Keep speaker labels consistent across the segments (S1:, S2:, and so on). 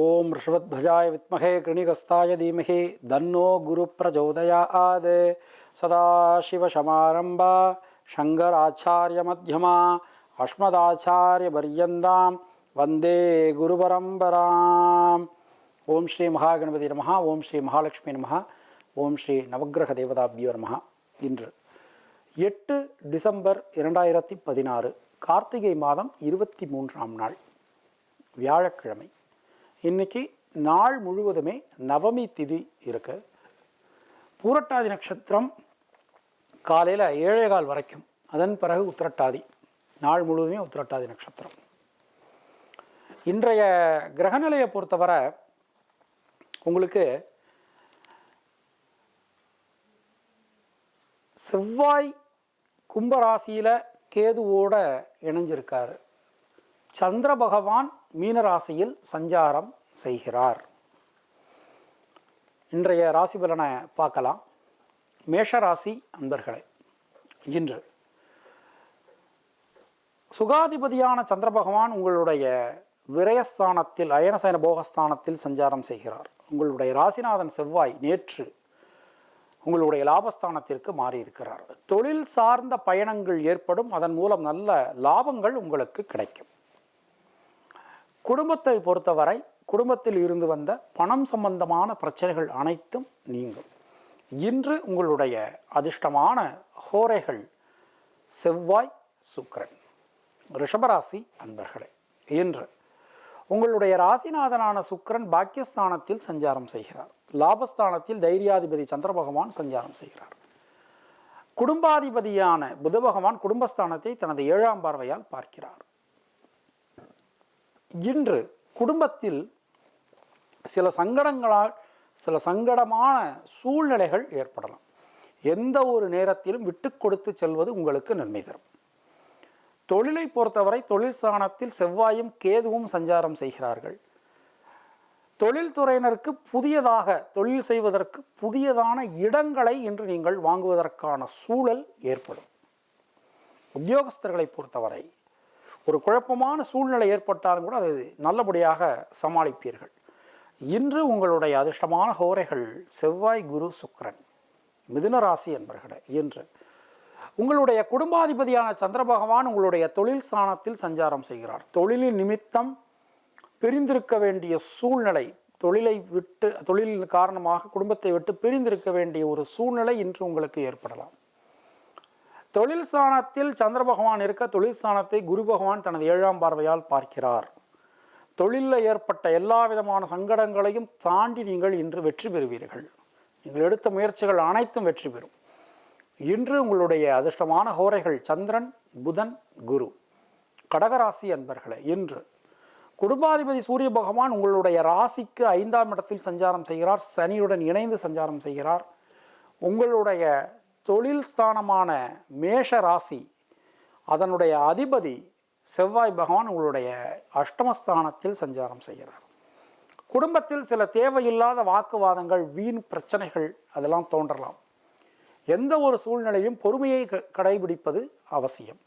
S1: ஓம் ரிஷவத்பஜாய வித்மகே கிருணிகஸ்தாய தீமகி தன்னோ குரு பிரச்சோதயாத் சதாசிவசமாரம்பா சங்கராச்சாரிய மத்தியமா அஸ்மதாச்சாரிய பரியந்தாம் வந்தே குரு பரம்பராம் ஓம் ஸ்ரீ மகாகணபதி நமஹ ஓம் ஸ்ரீ மகாலட்சுமி நமஹ ஓம் ஸ்ரீ நவகிரக தேவதாபியோ நமஹ இன்று எட்டு டிசம்பர் இரண்டாயிரத்தி பதினாறு கார்த்திகை மாதம் இருபத்தி மூன்றாம் நாள் வியாழக்கிழமை. இன்னைக்கு நாள் முழுவதுமே நவமி திதி இருக்கு. பூரட்டாதி நட்சத்திரம் காலையில் ஏழே கால் வரைக்கும். அதன் பிறகு உத்திரட்டாதி. நாள் முழுவதுமே உத்திரட்டாதி நட்சத்திரம். இன்றைய கிரகநிலையை பொறுத்தவரை உங்களுக்கு செவ்வாய் கும்பராசியில் கேதுவோட இணைஞ்சிருக்காரு. சந்திர பகவான் மீனராசியில் சஞ்சாரம் செய்கிறார். இன்றைய ராசி பலனை பார்க்கலாம். மேஷராசி அன்பர்களே இன்று சுகாதிபதியான சந்திர பகவான் உங்களுடைய விரயஸ்தானத்தில் அயனசயன போகஸ்தானத்தில் சஞ்சாரம் செய்கிறார். உங்களுடைய ராசிநாதன் செவ்வாய் நேற்று உங்களுடைய லாபஸ்தானத்திற்கு மாறி இருக்கிறார் தொழில் சார்ந்த பயணங்கள் ஏற்படும். அதன் மூலம் நல்ல லாபங்கள் உங்களுக்கு கிடைக்கும். குடும்பத்தை பொறுத்தவரை குடும்பத்தில் இருந்து வந்த பணம் சம்பந்தமான பிரச்சனைகள் அனைத்தும் நீங்கும். இன்று உங்களுடைய அதிர்ஷ்டமான ஹோரைகள் செவ்வாய் சுக்கிரன். ரிஷபராசி அன்பர்களே இன்று உங்களுடைய ராசிநாதனான சுக்கரன் பாக்கியஸ்தானத்தில் சஞ்சாரம் செய்கிறார். லாபஸ்தானத்தில் தைரியாதிபதி சந்திர பகவான் சஞ்சாரம் செய்கிறார். குடும்பாதிபதியான புத பகவான் குடும்பஸ்தானத்தை தனது ஏழாம் பார்வையால் பார்க்கிறார். இன்று குடும்பத்தில் சில சங்கடங்களால் சில சங்கடமான சூழ்நிலைகள் ஏற்படலாம். எந்த ஒரு நேரத்திலும் விட்டு கொடுத்து செல்வது உங்களுக்கு நன்மை தரும். தொழிலை பொறுத்தவரை தொழில் சாணத்தில் செவ்வாயும் கேதுவும் சஞ்சாரம் செய்கிறார்கள். தொழில்துறையினருக்கு புதியதாக தொழில் செய்வதற்கு புதியதான இடங்களை இன்று நீங்கள் வாங்குவதற்கான சூழல் ஏற்படும். உத்தியோகஸ்தர்களை பொறுத்தவரை ஒரு குழப்பமான சூழ்நிலை ஏற்பட்டாலும் கூட அது நல்லபடியாக சமாளிப்பீர்கள். இன்று உங்களுடைய அதிர்ஷ்டமான ஹோரைகள் செவ்வாய் குரு சுக்ரன் மிதுன ராசி என்பர்களே இன்று. உங்களுடைய குடும்பாதிபதியான சந்திர பகவான் உங்களுடைய தொழில் ஸ்தானத்தில் சஞ்சாரம் செய்கிறார். தொழிலின் நிமித்தம் பிரிந்திருக்க வேண்டிய சூழ்நிலை தொழிலை விட்டு தொழிலின் காரணமாக குடும்பத்தை விட்டு பிரிந்திருக்க வேண்டிய ஒரு சூழ்நிலை இன்று உங்களுக்கு ஏற்படலாம். தொழில் ஸ்தானத்தில் சந்திர பகவான் இருக்க தொழில் ஸ்தானத்தை குரு பகவான் தனது ஏழாம் பார்வையால் பார்க்கிறார். தொழிலில் ஏற்பட்ட எல்லா விதமான சங்கடங்களையும் தாண்டி நீங்கள் இன்று வெற்றி பெறுவீர்கள். நீங்கள் எடுத்த முயற்சிகள் அனைத்தும் வெற்றி பெறும். இன்று உங்களுடைய அதிர்ஷ்டமான ஹோரைகள் சந்திரன் புதன் குரு கடகராசி அன்பர்களே இன்று குடும்பாதிபதி சூரிய பகவான் உங்களுடைய ராசிக்கு ஐந்தாம் இடத்தில் சஞ்சாரம் செய்கிறார். சனியுடன் இணைந்து சஞ்சாரம் செய்கிறார். உங்களுடைய தொழில் ஸ்தானமான மேஷ ராசி அதனுடைய அதிபதி செவ்வாய் பகவான் உங்களுடைய அஷ்டமஸ்தானத்தில் சஞ்சாரம் செய்கிறார். குடும்பத்தில் சில தேவையில்லாத வாக்குவாதங்கள் வீண் பிரச்சனைகள் அதெல்லாம் தோன்றலாம். எந்த ஒரு சூழ்நிலையும் பொறுமையை க- கடைபிடிப்பது அவசியம்.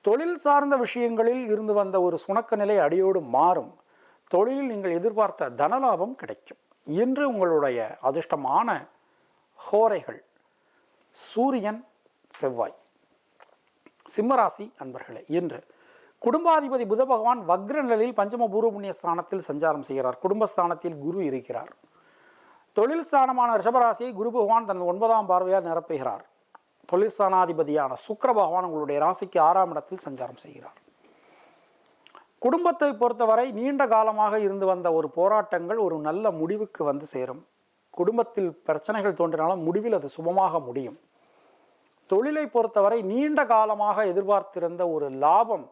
S1: தொழில் சார்ந்த விஷயங்களில் இருந்து வந்த ஒரு சுணக்க நிலை அடியோடு மாறும். தொழிலில் நீங்கள் எதிர்பார்த்த தனலாபம் கிடைக்கும். இன்று உங்களுடைய அதிர்ஷ்டமான ஹோரைகள் சூரியன் செவ்வாய். சிம்மராசி அன்பர்களே இன்று குடும்பாதிபதி புத பகவான் வக்ர நிலையில் பஞ்சம பூர்வ புண்ணிய ஸ்தானத்தில் சஞ்சாரம் செய்கிறார். குடும்பஸ்தானத்தில் குரு இருக்கிறார். தொழில் ஸ்தானமான ரிஷபராசியை குரு பகவான் தனது ஒன்பதாம் பார்வையால் நிரப்புகிறார். தொழில் ஸ்தானாதிபதியான பகவான் உங்களுடைய ராசிக்கு ஆறாம் இடத்தில் சஞ்சாரம் செய்கிறார். குடும்பத்தை பொறுத்தவரை நீண்ட காலமாக இருந்து வந்த ஒரு போராட்டங்கள் ஒரு நல்ல முடிவுக்கு வந்து சேரும். குடும்பத்தில் பிரச்சனைகள் தோன்றினாலும் முடிவில் அது சுபமாக முடியும். தொழிலை பொறுத்தவரை நீண்ட காலமாக எதிர்பார்த்திருந்த ஒரு லாபம்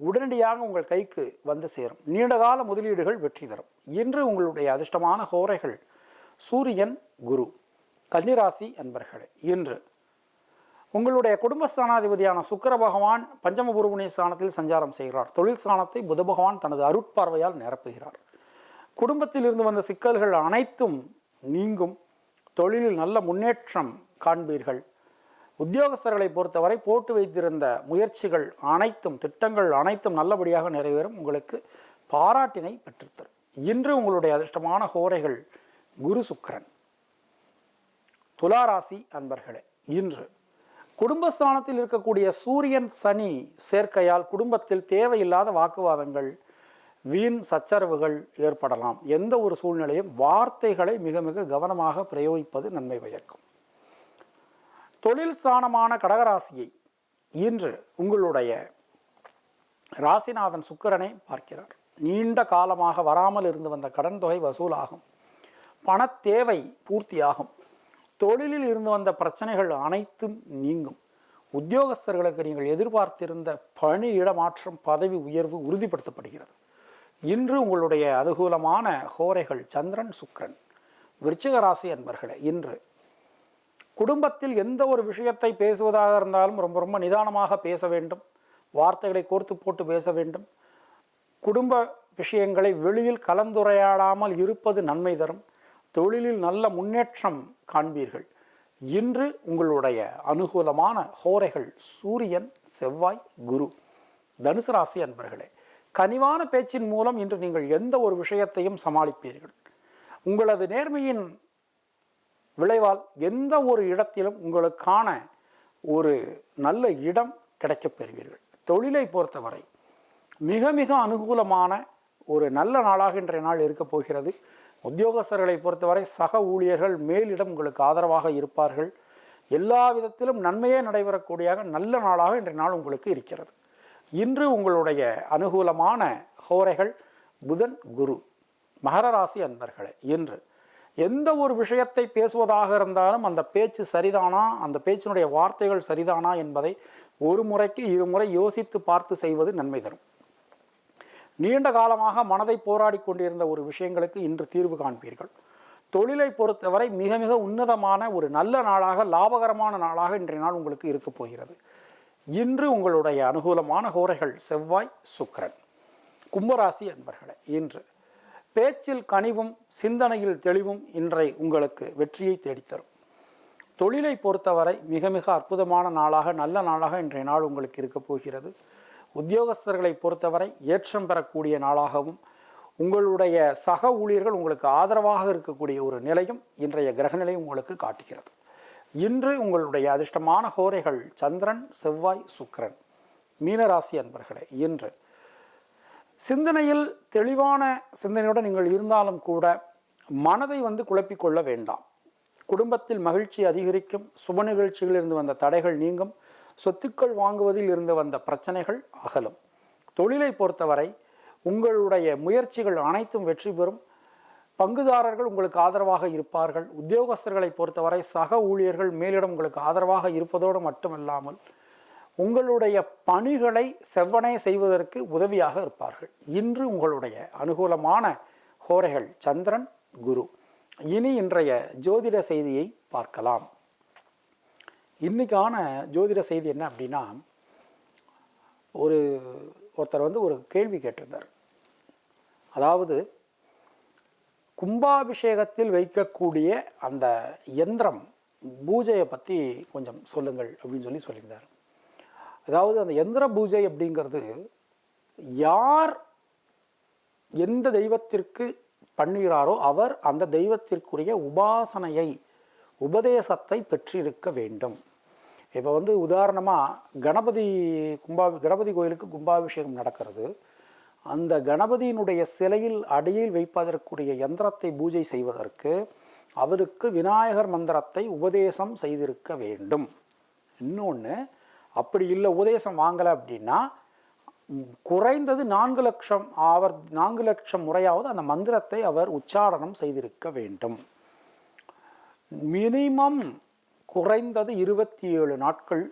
S1: உடனடியாக உங்கள் கைக்கு வந்து சேரும். நீண்ட கால முதலீடுகள் வெற்றி தரும். இன்று உங்களுடைய அதிர்ஷ்டமான ஹோரைகள் சூரியன் குரு கன்னிராசி அன்பர்களே இன்று உங்களுடைய குடும்பஸ்தானாதிபதியான சுக்கர பகவான் பஞ்சமபுருவணி ஸ்தானத்தில் சஞ்சாரம் செய்கிறார். தொழில் ஸ்தானத்தை புத பகவான் தனது அருட்பார்வையால் நிரப்புகிறார். குடும்பத்தில் இருந்து வந்த சிக்கல்கள் அனைத்தும் நீங்கும் தொழிலில் நல்ல முன்னேற்றம் காண்பீர்கள். உத்தியோகஸ்தர்களை பொறுத்தவரை போட்டு வைத்திருந்த முயற்சிகள் அனைத்தும் திட்டங்கள் அனைத்தும் நல்லபடியாக நிறைவேறும். உங்களுக்கு பாராட்டினை பெற்றுத்தரும். இன்று உங்களுடைய அதிர்ஷ்டமான ஹோரைகள் குரு சுக்கரன். துளாராசி அன்பர்களே இன்று குடும்பஸ்தானத்தில் இருக்கக்கூடிய சூரியன் சனி சேர்க்கையால் குடும்பத்தில் தேவையில்லாத வாக்குவாதங்கள் வீண் சச்சரவுகள் ஏற்படலாம். எந்த ஒரு சூழ்நிலையும் வார்த்தைகளை மிக மிக கவனமாக பிரயோகிப்பது நன்மை பயக்கும். தொழில் ஸ்தானமான கடகராசியை இன்று உங்களுடைய ராசிநாதன் சுக்கரனை பார்க்கிறார். நீண்ட காலமாக வராமல் இருந்து வந்த கடன் தொகை வசூலாகும். பணத்தேவை பூர்த்தியாகும். தொழிலில் இருந்து வந்த பிரச்சனைகள் அனைத்தும் நீங்கும். உத்தியோகஸ்தர்களுக்கு நீங்கள் எதிர்பார்த்திருந்த பணி இடமாற்றம் பதவி உயர்வு உறுதிப்படுத்தப்படுகிறது. இன்று உங்களுடைய அனுகூலமான ஹோரைகள் சந்திரன் சுக்ரன் விருச்சிக ராசி அன்பர்களே இன்று குடும்பத்தில் எந்த ஒரு விஷயத்தை பேசுவதாக இருந்தாலும் ரொம்ப ரொம்ப நிதானமாக பேச வேண்டும். வார்த்தைகளை கோர்த்து போட்டு பேச வேண்டும். குடும்ப விஷயங்களை வெளியில் கலந்துரையாடாமல் இருப்பது நன்மை தரும். தொழிலில் நல்ல முன்னேற்றம் காண்பீர்கள். இன்று உங்களுடைய அனுகூலமான ஹோரைகள் சூரியன் செவ்வாய் குரு தனுசு ராசி அன்பர்களே கனிவான பேச்சின் மூலம் இன்று நீங்கள் எந்த ஒரு விஷயத்தையும் சமாளிப்பீர்கள். உங்களது நேர்மையின் விளைவால் எந்த ஒரு இடத்திலும் உங்களுக்கான ஒரு நல்ல இடம் கிடைக்கப் பெறுவீர்கள். தொழிலை பொறுத்தவரை மிக மிக அனுகூலமான ஒரு நல்ல நாளாக இன்றைய நாள் இருக்கப் போகிறது. உத்தியோகஸ்தர்களை பொறுத்தவரை சக ஊழியர்கள் மேலிடம் உங்களுக்கு ஆதரவாக இருப்பார்கள். எல்லா விதத்திலும் நன்மையே நடைபெறக்கூடிய நல்ல நாளாக இன்றைய நாள் உங்களுக்கு இருக்கிறது. இன்று உங்களுடைய அனுகூலமான ஹோரைகள் புதன் குரு மகர ராசி அன்பர்களே இன்று எந்த ஒரு விஷயத்தை பேசுவதாக இருந்தாலும் அந்த பேச்சு சரிதானா அந்த பேச்சினுடைய வார்த்தைகள் சரிதானா என்பதை ஒரு முறைக்கு இருமுறை யோசித்து பார்த்து செய்வது நன்மை தரும். நீண்ட காலமாக மனதை போராடி கொண்டிருந்த ஒரு விஷயங்களுக்கு இன்று தீர்வு காண்பீர்கள். தொழிலை பொறுத்தவரை மிக மிக உன்னதமான ஒரு நல்ல நாளாக லாபகரமான நாளாக இன்றைய நாள் உங்களுக்கு இருக்கப் போகிறது. இன்று உங்களுடைய அனுகூலமான கோரைகள் செவ்வாய் சுக்கரன். கும்பராசி அன்பர்களே இன்று பேச்சில் கனிவும் சிந்தனையில் தெளிவும் இன்றை உங்களுக்கு வெற்றியை தேடித்தரும். தொழிலை பொறுத்தவரை மிக மிக அற்புதமான நாளாக நல்ல நாளாக இன்றைய நாள் உங்களுக்கு இருக்கப் போகிறது. உத்தியோகஸ்தர்களை பொறுத்தவரை ஏற்றம் பெறக்கூடிய நாளாகவும் உங்களுடைய சக ஊழியர்கள் உங்களுக்கு ஆதரவாக இருக்கக்கூடிய ஒரு நிலையும் இன்றைய கிரகநிலை உங்களுக்கு காட்டுகிறது. இன்று உங்களுடைய அதிர்ஷ்டமான கோரைகள் சந்திரன் செவ்வாய் சுக்கிரன். மீனராசி அன்பர்களே இன்று. சிந்தனையில் தெளிவான சிந்தனையுடன் நீங்கள் இருந்தாலும் கூட மனதை வந்து குழப்பிக்கொள்ள வேண்டாம். குடும்பத்தில் மகிழ்ச்சி அதிகரிக்கும் சுப நிகழ்ச்சிகளிலிருந்து வந்த தடைகள் நீங்கும் சொத்துக்கள் வாங்குவதில் இருந்து வந்த பிரச்சனைகள் அகலும். தொழிலை பொறுத்தவரை உங்களுடைய முயற்சிகள் அனைத்தும் வெற்றி பெறும். பங்குதாரர்கள் உங்களுக்கு ஆதரவாக இருப்பார்கள். உத்தியோகஸ்தர்களை பொறுத்தவரை சக ஊழியர்கள் மேலிடம் உங்களுக்கு ஆதரவாக இருப்பதோடு மட்டுமல்லாமல் உங்களுடைய பணிகளை செவ்வனே செய்வதற்கு உதவியாக இருப்பார்கள். இன்று உங்களுடைய அனுகூலமான ஹோரைகள் சந்திரன் குரு. இனி இன்றைய ஜோதிட செய்தியை பார்க்கலாம். இன்னைக்கான ஜோதிட செய்தி என்ன அப்படின்னா ஒரு ஒருத்தர் வந்து ஒரு கேள்வி கேட்டிருந்தார். அதாவது கும்பாபிஷேகத்தில் வைக்கக்கூடிய அந்த யந்திரம் பூஜையை பற்றி கொஞ்சம் சொல்லுங்கள் அப்படின்னு சொல்லி சொல்லியிருந்தார். அதாவது அந்த எந்திர பூஜை அப்படிங்கிறது யார் எந்த தெய்வத்திற்கு பண்ணுகிறாரோ அவர் அந்த தெய்வத்திற்குரிய உபாசனையை உபதேசத்தை பெற்றிருக்க வேண்டும். இப்போ வந்து உதாரணமாக கணபதி கும்பா கணபதி கோயிலுக்கு கும்பாபிஷேகம் நடக்கிறது. அந்த கணபதியினுடைய சிலையில் அடியில் வைப்பதற்குரிய யந்திரத்தை பூஜை செய்வதற்கு அவருக்கு விநாயகர் மந்திரத்தை உபதேசம் செய்திருக்க வேண்டும். இன்னொன்று அப்படி இல்லை உபதேசம் வாங்கலை அப்படின்னா குறைந்தது நான்கு லட்சம் அவர் நான்கு லட்சம் முறையாவது அந்த மந்திரத்தை அவர் உச்சாரணம் செய்திருக்க வேண்டும். மினிமம் குறைந்தது இருபத்தி ஏழு நாட்கள்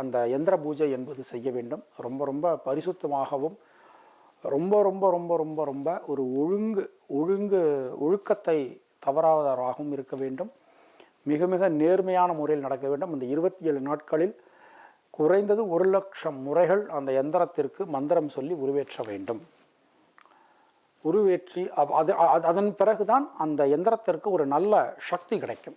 S1: அந்த எந்திர பூஜை என்பது செய்ய வேண்டும். ரொம்ப ரொம்ப பரிசுத்தமாகவும் ரொம்ப ரொம்ப ரொம்ப ரொம்ப ரொம்ப ஒரு ஒழுங்கு ஒழுங்கு ஒழுக்கத்தை தவறாதவராகவும் இருக்க வேண்டும். மிக மிக நேர்மையான முறையில் நடக்க வேண்டும். அந்த இருபத்தி ஏழு நாட்களில் குறைந்தது ஒரு லட்சம் முறைகள் அந்த எந்திரத்திற்கு மந்திரம் சொல்லி உருவேற்ற வேண்டும். உருவேற்றி அப்- அது அதன் பிறகுதான் அந்த எந்திரத்திற்கு ஒரு நல்ல சக்தி கிடைக்கும்.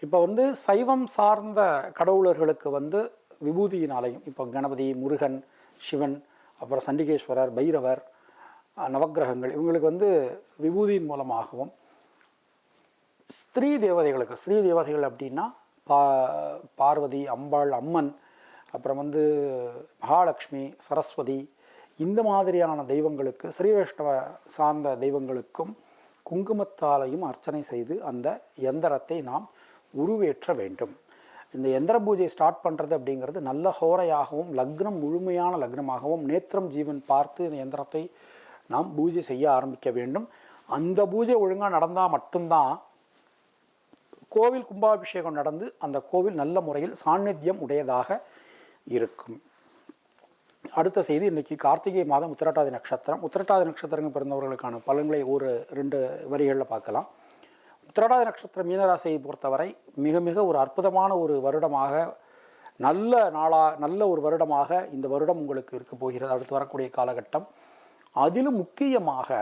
S1: இப்போ வந்து சைவம் சார்ந்த கடவுளர்களுக்கு வந்து விபூதியினாலையும் இப்போ கணபதி முருகன் சிவன் அப்புறம் சண்டிகேஸ்வரர் பைரவர் நவக்கிரகங்கள் இவங்களுக்கு வந்து விபூதியின் மூலமாகவும் ஸ்திரீ தேவதைகளுக்கு ஸ்திரீ தேவதைகள் அப்படின்னா பா பார்வதி அம்பாள் அம்மன் அப்புறம் வந்து மகாலட்சுமி சரஸ்வதி இந்த மாதிரியான தெய்வங்களுக்கு ஸ்ரீ வைஷ்ணவ சார்ந்த தெய்வங்களுக்கும் குங்குமத்தாலையும் அர்ச்சனை செய்து அந்த எந்திரத்தை நாம் உருவேற்ற வேண்டும். இந்த எந்திர பூஜை ஸ்டார்ட் பண்ணுறது அப்படிங்கிறது நல்ல ஹோரையாகவும் லக்னம் முழுமையான லக்னமாகவும் நேத்திரம் ஜீவன் பார்த்து இந்த எந்திரத்தை நாம் பூஜை செய்ய ஆரம்பிக்க வேண்டும். அந்த பூஜை ஒழுங்காக நடந்தால் மட்டும்தான் கோவில் கும்பாபிஷேகம் நடந்து அந்த கோவில் நல்ல முறையில் சாநித்தியம் உடையதாக இருக்கும். அடுத்த செய்தி இன்றைக்கி கார்த்திகை மாதம் உத்திரட்டாதி நட்சத்திரம். உத்திரட்டாதி நட்சத்திரங்கள் பிறந்தவர்களுக்கான பலன்களை ஒரு ரெண்டு வரிகளில் பார்க்கலாம். உத்திரட்டாதி நட்சத்திர மீனராசியை பொறுத்தவரை மிக மிக ஒரு அற்புதமான ஒரு வருடமாக நல்ல நாளாக நல்ல ஒரு வருடமாக இந்த வருடம் உங்களுக்கு இருக்க போகிறது. அடுத்து வரக்கூடிய காலகட்டம். அதிலும் முக்கியமாக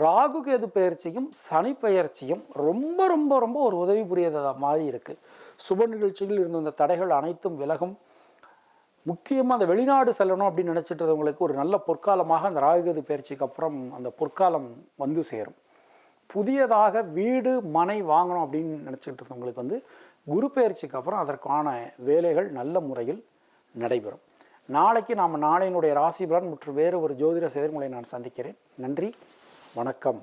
S1: ராகு கேது பெயர்ச்சியும் சனி பயிற்சியும் ரொம்ப ரொம்ப ரொம்ப ஒரு உதவி புரியத மாதிரி இருக்குது சுப நிகழ்ச்சியில் இருந்த இந்த தடைகள் அனைத்தும் விலகும். முக்கியமாக அந்த வெளிநாடு செல்லணும் அப்படின்னு நினச்சிட்டு இருந்தவங்களுக்கு ஒரு நல்ல பொற்காலமாக அந்த ராகுகேது பயிற்சிக்கு அப்புறம் அந்த பொற்காலம் வந்து சேரும். புதியதாக வீடு மனை வாங்கணும் அப்படின்னு நினச்சிட்டு இருக்கவங்களுக்கு வந்து குரு பயிற்சிக்கு அப்புறம் அதற்கான வேலைகள் நல்ல முறையில் நடைபெறும். நாளைக்கு நாம் நாளையினுடைய ராசி பலன் மற்றும் வேறு ஒரு ஜோதிட செயல்முறை நான் சந்திக்கிறேன். நன்றி வணக்கம்.